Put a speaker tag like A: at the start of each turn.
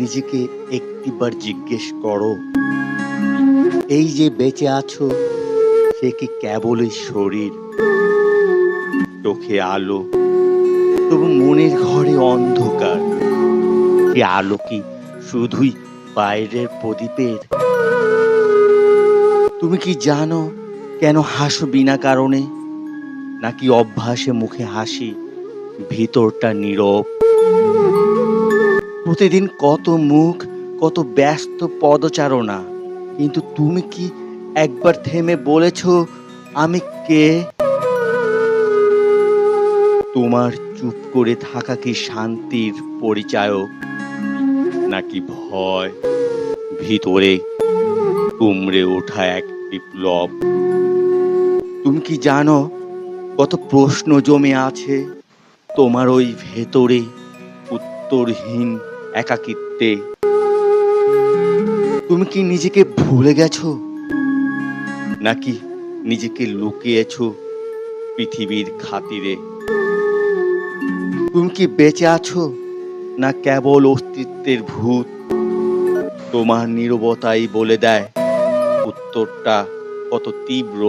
A: নিজেকে একটিবার জিজ্ঞেস করো, এই যে বেঁচে আছো, সে কি কেবলই শরীর? চোখে আলো, তবু মনের ঘরে অন্ধকার। সে আলো কি শুধুই বাইরের প্রদীপের? তুমি কি জানো কেন হাসো বিনা কারণে? নাকি অভ্যাসে মুখে হাসি ভিতরটা নীরব? প্রতিদিন কত মুখ, কত ব্যস্ত পদচারণা। কিন্তু তুমি কি একবার থেমে বলেছ, আমি কে? তোমার চুপ করে থাকা কি শান্তির পরিচায়ক? নাকি ভয়? ভিতরে কুমড়ে ওঠা এক বিপ্লব? তুমি কি জানো, কত প্রশ্ন জমে আছে? তোমার ওই ভেতরে উত্তরহীন একাকিত্বে। তুমি কি নিজেকে ভুলে গেছো? নাকি নিজেকে লুকিয়েছো পৃথিবীর খাতিরে? তুমি কি বেঁচে আছো? না কেবল অস্তিত্বের ভূত? তোমার নীরবতাই বলে দেয় উত্তরটা কত তীব্র।